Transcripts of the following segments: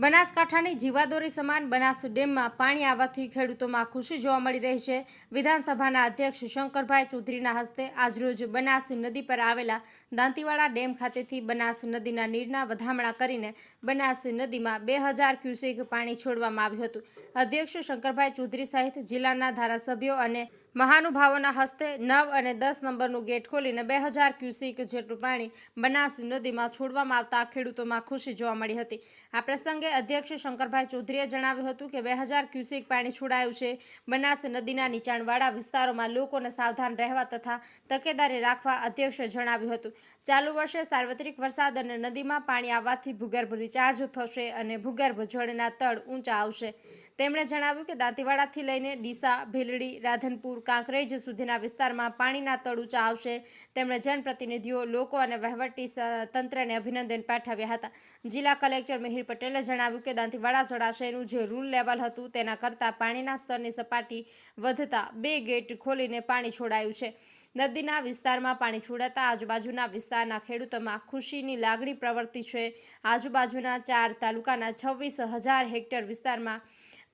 બનાસકાંઠાની જીવાદોરી સમાન બનાસ ડેમમાં પાણી આવવાથી ખેડૂતોમાં ખુશી જોવા મળી રહી છે. વિધાનસભાના અધ્યક્ષ શંકરભાઈ ચૌધરીના હસ્તે આજરોજ બનાસ નદી પર આવેલા દાંતીવાડા ડેમ ખાતેથી બનાસ નદીના નીરના વધામણા કરીને બનાસ નદીમાં બે હજાર ક્યુસેક પાણી છોડવામાં આવ્યું હતું. અધ્યક્ષ શંકરભાઈ ચૌધરી સહિત જિલ્લાના ધારાસભ્યો અને મહાનુભાવોના હસ્તે નવ અને દસ નંબરનું ગેટ ખોલીને બે હજાર ક્યુસેક જેટલું પાણી બનાસ નદીમાં છોડવામાં આવતા ખેડૂતોમાં ખુશી જોવા મળી હતી. આ પ્રસંગે અધ્યક્ષ શંકરભાઈ ચૌધરીએ જણાવ્યું હતું કે બે હજાર ક્યુસેક પાણી છોડાયું છે. બનાસ નદીના નીચાણવાળા વિસ્તારોમાં લોકોને સાવધાન રહેવા તથા તકેદારી રાખવા અધ્યક્ષે જણાવ્યું હતું. ચાલુ વર્ષે સાર્વત્રિક વરસાદ અને નદીમાં પાણી આવવાથી ભૂગર્ભ રિચાર્જ થશે અને ભૂગર્ભ જળના તળ ઊંચા આવશે. તેમણે જણાવ્યું કે દાંતીવાડાથી લઈને ડીસા, ભીલડી, રાધનપુર, કાંકરેજ સુધીના વિસ્તારમાં પાણીના તળ ઊંચા આવશે. તેમણે જનપ્રતિનિધિઓ, લોકો અને વહીવટી તંત્રને અભિનંદન પાઠવ્યા હતા. જિલ્લા કલેક્ટર મિહિર પટેલે જણાવ્યું કે દાંતીવાડા જળાશયનું જે રૂલ લેવલ હતું, તેના કરતાં પાણીના સ્તરની સપાટી વધતા બે ગેટ ખોલીને પાણી છોડાયું છે. નદીના વિસ્તારમાં પાણી છોડાતા આજુબાજુના વિસ્તારના ખેડૂતોમાં ખુશીની લાગણી પ્રવર્તી છે. આજુબાજુના ચાર તાલુકાના છવ્વીસ હજાર હેક્ટર વિસ્તારમાં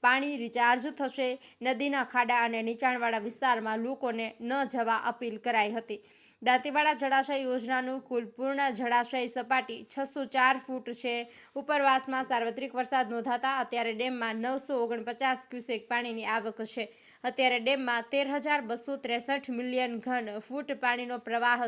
પાણી રિચાર્જ થશે. નદીના ખાડા અને નીચાણવાળા વિસ્તારમાં લોકોને ન જવા અપીલ કરાઈ હતી. દાંતીવાડા જળાશય યોજનાનું કુલ પૂર્ણ જળાશય સપાટી છસો ચાર ફૂટ છે. ઉપરવાસમાં સાર્વત્રિક વરસાદ નોંધાતા અત્યારે ડેમમાં નવસો ઓગણપચાસ ક્યુસેક પાણીની આવક છે. અત્યારે ડેમમાં તેર હજાર બસો ત્રેસઠ મિલિયન ઘન ફૂટ પાણીનો પ્રવાહ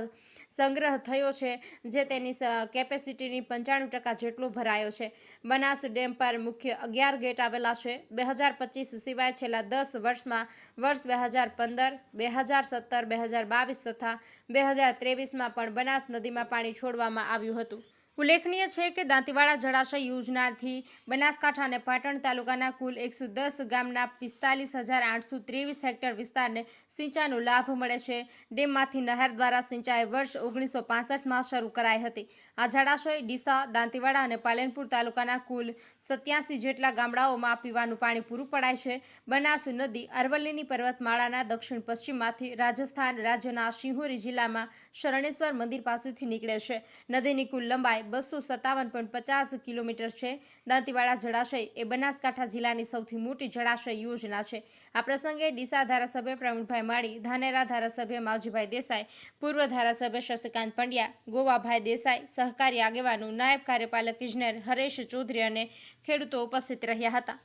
સંગ્રહ થયો છે, જે તેની કેપેસિટીની પંચાણું ટકા જેટલો ભરાયો છે. બનાસ ડેમ પર મુખ્ય અગિયાર ગેટ આવેલા છે. બે હજાર પચીસ સિવાય છેલ્લા દસ વર્ષમાં વર્ષ બે હજાર પંદર, બે હજાર સત્તર, બે હજાર બાવીસ તથા બે હજાર ત્રેવીસમાં પણ બનાસ નદીમાં પાણી છોડવામાં આવ્યું હતું. ઉલ્લેખનીય છે કે દાંતીવાડા જળાશય યોજનાથી બનાસકાંઠા અને પાટણ તાલુકાના કુલ એકસો દસ ગામના પિસ્તાલીસ હજાર આઠસો ત્રેવીસ હેક્ટર વિસ્તારને સિંચાઈનો લાભ મળે છે. ડેમમાંથી નહેર દ્વારા સિંચાઈ વર્ષ ઓગણીસો પાસઠમાં શરૂ કરાઈ હતી. આ જળાશય ડીસા, દાંતીવાડા અને પાલનપુર તાલુકાના કુલ સત્યાસી જેટલા ગામડાઓમાં પીવાનું પાણી પૂરું પડાય છે. બનાસ નદી, અરવલ્લીની પર્વતમાળાના દક્ષિણ પશ્ચિમમાંથી રાજસ્થાન રાજ્યના સિંહોરી જિલ્લામાં શરણેશ્વર મંદિર પાસેથી નીકળે છે. નદીની કુલ લંબાઈ બસો સત્તાવન પોઈન્ટ પચાસ કિલોમીટર છે. દાંતીવાડા જળાશય એ બનાસકાંઠા જિલ્લાની સૌથી મોટી જળાશય યોજના છે. આ પ્રસંગે ડીસા ધારાસભ્ય પ્રવીણભાઈ માળી, ધાનેરા ધારાસભ્ય માવજીભાઈ દેસાઈ, પૂર્વ ધારાસભ્ય શશિકાંત પંડ્યા, ગોવાભાઈ દેસાઈ, સહકારી આગેવાનો, નાયબ કાર્યપાલક ઇજનેર હરેશ ચૌધરી અને ખેડૂતો ઉપસ્થિત રહ્યા હતા.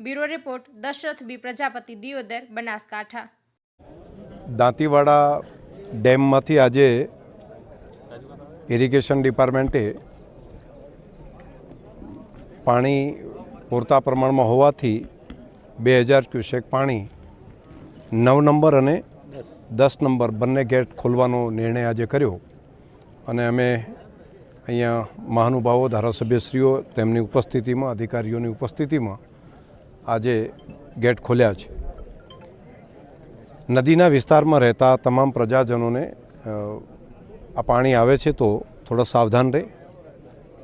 Bureau report, Dashrath B Prajapati, Deodar, Banaskantha. Dantiwada ડેમમાંથી આજે ઇરિગેશન ડિપાર્ટમેન્ટે પાણી પૂરતા પ્રમાણમાં હોવાથી બે હજાર ક્યુસેક પાણી નવ નંબર અને દસ. નંબર બંને ગેટ ખોલવાનો નિર્ણય આજે કર્યો. અને અમે અહીંયા મહાનુભાવો ધારાસભ્યશ્રીઓ તેમની ઉપસ્થિતિમાં અધિકારીઓની ઉપસ્થિતિમાં આજે ગેટ ખોલ્યા છે. નદીના વિસ્તારમાં રહેતા તમામ પ્રજાજનોને આ પાણી આવે છે તો થોડા સાવધાન રહે.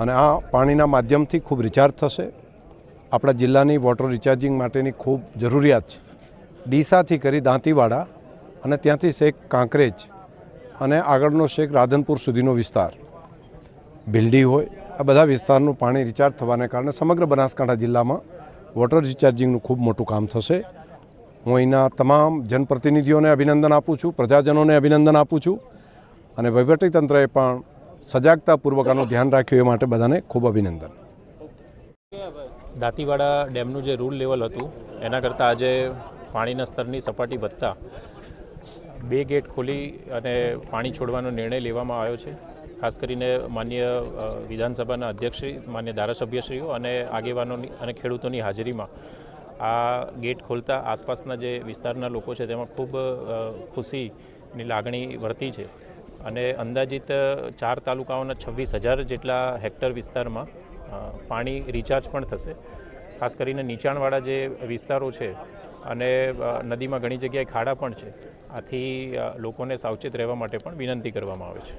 અને આ પાણીના માધ્યમથી ખૂબ રિચાર્જ થશે. આપણા જિલ્લાની વોટર રિચાર્જિંગ માટેની ખૂબ જરૂરિયાત છે. ડીસાથી કરી દાંતીવાડા અને ત્યાંથી શેખ કાંકરેજ અને આગળનો શેખ રાધનપુર સુધીનો વિસ્તાર. ભીલડી હોય, આ બધા વિસ્તારનું પાણી રિચાર્જ થવાને કારણે સમગ્ર બનાસકાંઠા જિલ્લામાં વોટર રિચાર્જિંગનું ખૂબ મોટું કામ થશે. હું અહીંના તમામ જનપ્રતિનિધિઓને અભિનંદન આપું છું, પ્રજાજનોને અભિનંદન આપું છું અને વહીવટીતંત્રએ પણ સજાગતાપૂર્વક આનું ધ્યાન રાખ્યું એ માટે બધાને ખૂબ અભિનંદન. દાંતીવાડા ડેમનું જે રૂલ લેવલ હતું, એના કરતાં આજે પાણીના સ્તરની સપાટી વધતા, બે ગેટ ખોલી અને પાણી છોડવાનો નિર્ણય લેવામાં આવ્યો છે. ખાસ કરીને માન્ય વિધાનસભાના અધ્યક્ષશ્રી, માન્ય ધારાસભ્યશ્રીઓ અને આગેવાનોની અને ખેડૂતોની હાજરીમાં આ ગેટ ખોલતા આસપાસના જે વિસ્તારના લોકો છે, તેમાં ખૂબ ખુશીની લાગણી વર્તી છે. અને અંદાજિત ચાર તાલુકાઓના છવ્વીસ હજાર જેટલા હેક્ટર વિસ્તારમાં પાણી રિચાર્જ પણ થશે. ખાસ કરીને નીચાણવાળા જે વિસ્તારો છે અને નદીમાં ઘણી જગ્યાએ ખાડા પણ છે, આથી લોકોને સાવચેત રહેવા માટે પણ વિનંતી કરવામાં આવે છે.